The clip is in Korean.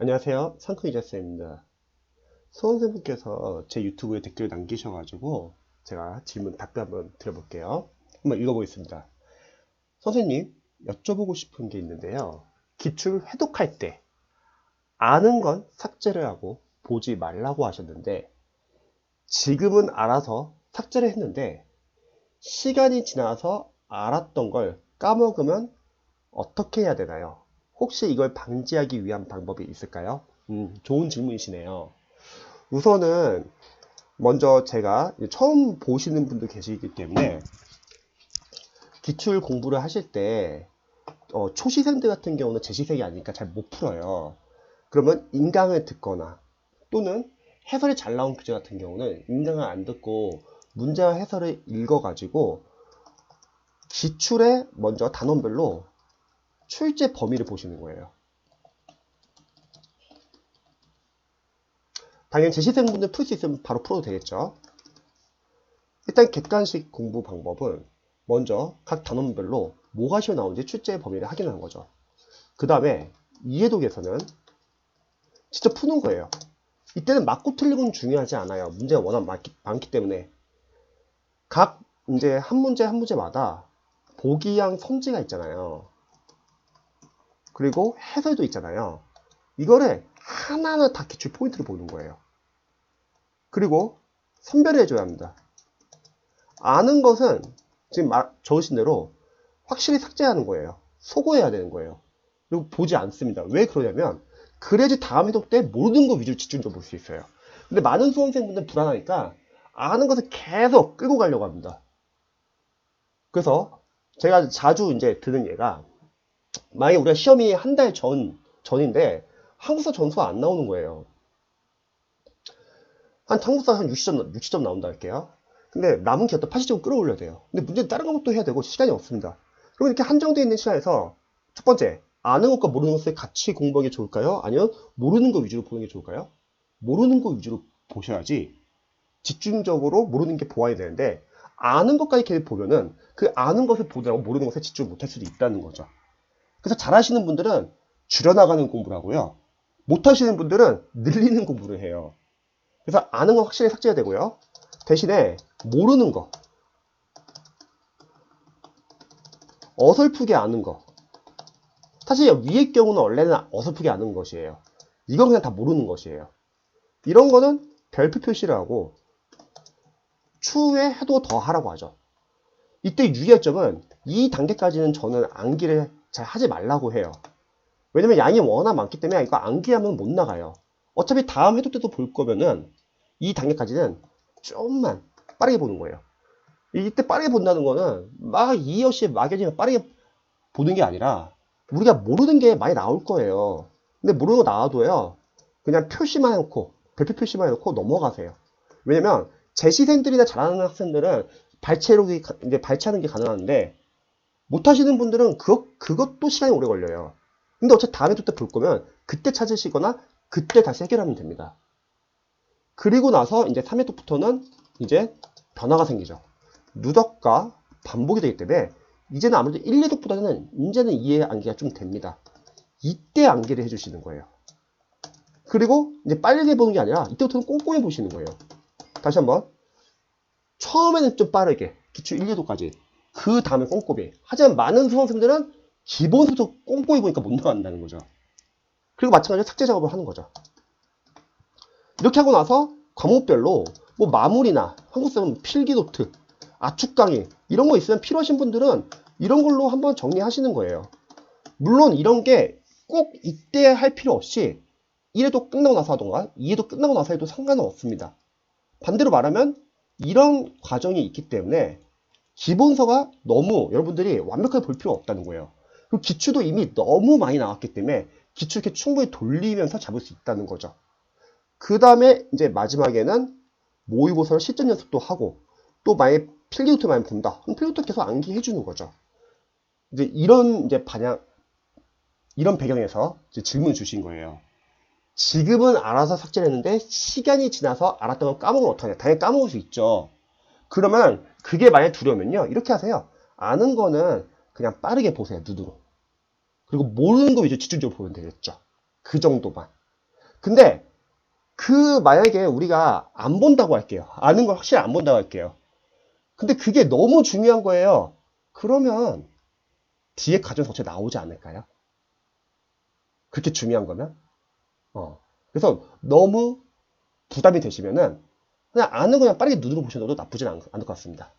안녕하세요. 상크 이자쌤입니다. 수원생분께서 제 유튜브에 댓글 남기셔가지고 제가 질문 답변 한번 드려볼게요. 한번 읽어보겠습니다. 선생님, 여쭤보고 싶은 게 있는데요. 기출 해독할 때 아는 건 삭제를 하고 보지 말라고 하셨는데 지금은 알아서 삭제를 했는데 시간이 지나서 알았던 걸 까먹으면 어떻게 해야 되나요? 혹시 이걸 방지하기 위한 방법이 있을까요? 음, 좋은 질문이시네요. 우선은 먼저 제가 처음 보시는 분도 계시기 때문에 기출 공부를 하실 때 어, 초시생들 같은 경우는 제시생이 아니니까 잘 못 풀어요. 그러면 인강을 듣거나 또는 해설이 잘 나온 교재 같은 경우는 인강을 안 듣고 문제와 해설을 읽어가지고 기출에 먼저 단원별로 출제 범위를 보시는 거예요. 당연히 제시생분들 풀 수 있으면 바로 풀어도 되겠죠. 일단 객관식 공부 방법은 먼저 각 단원별로 뭐가 시험 나오는지 출제 범위를 확인하는 거죠. 그 다음에 이해독에서는 직접 푸는 거예요. 이때는 맞고 틀리고는 중요하지 않아요. 문제가 워낙 많기, 많기 때문에 각 이제 한 문제 한 문제마다 보기양 선지가 있잖아요. 그리고 해설도 있잖아요. 이거를 하나하나 다 기출 포인트를 보는 거예요. 그리고 선별을 해줘야 합니다. 아는 것은 지금 말, 적으신 대로 확실히 삭제하는 거예요. 소거해야 되는 거예요. 그리고 보지 않습니다. 왜 그러냐면 그래야지 다음 해독 때 모르는 거 위주로 집중적으로 볼 수 있어요. 근데 많은 수험생분들 불안하니까 아는 것을 계속 끌고 가려고 합니다. 그래서 제가 자주 이제 드는 예가 만약에 우리가 시험이 한 달 전, 전인데 한국사 전수 안 나오는 거예요. 한 한국사 한 60점, 60점 나온다 할게요. 근데 남은 기업도 80점 끌어올려야 돼요. 근데 문제는 다른 것도 해야 되고 시간이 없습니다. 그럼 이렇게 한정되어 있는 시간에서 첫 번째, 아는 것과 모르는 것을 같이 공부하는 게 좋을까요? 아니면 모르는 거 위주로 보는 게 좋을까요? 모르는 거 위주로 보셔야지 집중적으로 모르는 게 보완이 되는데 아는 것까지 계속 보면은 그 아는 것을 보느라고 모르는 것에 집중 못할 수도 있다는 거죠. 그래서 잘하시는 분들은 줄여나가는 공부를 하고요. 못하시는 분들은 늘리는 공부를 해요. 그래서 아는 건 확실히 삭제해야 되고요. 대신에 모르는 거, 어설프게 아는 거. 사실 위의 경우는 원래는 어설프게 아는 것이에요. 이건 그냥 다 모르는 것이에요. 이런 거는 별표 표시를 하고 추후에 해도 더 하라고 하죠. 이때 유의할 점은 이 단계까지는 저는 암기를 잘 하지 말라고 해요. 왜냐면 양이 워낙 많기 때문에 이거 암기하면 못 나가요. 어차피 다음 해도 때도 볼 거면은 이 단계까지는 좀만 빠르게 보는 거예요. 이때 빠르게 본다는 거는 막 없이 막연히 빠르게 보는 게 아니라 우리가 모르는 게 많이 나올 거예요. 근데 모르는 거 나와도요. 그냥 표시만 해놓고 별표 표시만 해놓고 넘어가세요. 왜냐면 제시생들이나 잘하는 학생들은 가- 이제 발췌하는 게 가능한데 못하시는 분들은 그것 그것도 시간이 오래 걸려요. 근데 어차피 다음에 또 때 볼 거면 그때 찾으시거나 그때 다시 해결하면 됩니다. 그리고 나서 이제 3회부터는 이제 변화가 생기죠. 누적과 반복이 되기 때문에 이제는 아무래도 1, 2독보다는 이제는 이해 암기가 좀 됩니다. 이때 암기를 해주시는 거예요. 그리고 이제 빨리 보는 게 아니라 이때부터는 꼼꼼히 보시는 거예요. 다시 한번 처음에는 좀 빠르게 기출 1, 2도까지 그 다음에 꼼꼼히 하지만 많은 수험생들은 기본부터 꼼꼼히 보니까 못 나간다는 거죠. 그리고 마찬가지로 삭제 작업을 하는 거죠. 이렇게 하고 나서 과목별로 뭐 마무리나 한국사는 필기 노트, 압축 강의 이런 거 있으면 필요하신 분들은 이런 걸로 한번 정리하시는 거예요. 물론 이런 게 꼭 이때 할 필요 없이 1회도 끝나고 나서 하던가 2회도 끝나고 나서 해도 상관은 없습니다. 반대로 말하면 이런 과정이 있기 때문에 기본서가 너무 여러분들이 완벽하게 볼 필요 없다는 거예요. 그리고 기출도 이미 너무 많이 나왔기 때문에 기출 이렇게 충분히 돌리면서 잡을 수 있다는 거죠. 그 다음에 이제 마지막에는 모의고사를 실전 연습도 하고 또 만약에 필기노트 많이 본다. 그럼 필기노트 계속 암기해 주는 거죠. 이제 이런 이제 반향 이런 배경에서 질문 주신 거예요. 지금은 알아서 삭제를 했는데 시간이 지나서 알았던 걸 까먹으면 어떡하냐. 당연히 까먹을 수 있죠. 그러면 그게 만약 두려우면요. 이렇게 하세요. 아는 거는 그냥 빠르게 보세요. 눈으로. 그리고 모르는 거 위주로 집중적으로 보면 되겠죠. 그 정도만. 근데 그 만약에 우리가 안 본다고 할게요. 아는 걸 확실히 안 본다고 할게요. 근데 그게 너무 중요한 거예요. 그러면 뒤에 가정 자체 나오지 않을까요? 그렇게 중요한 거면? 어. 그래서 너무 부담이 되시면은 그냥 거 그냥 빠르게 눈으로 보셔도 나쁘진 않, 않을 것 같습니다.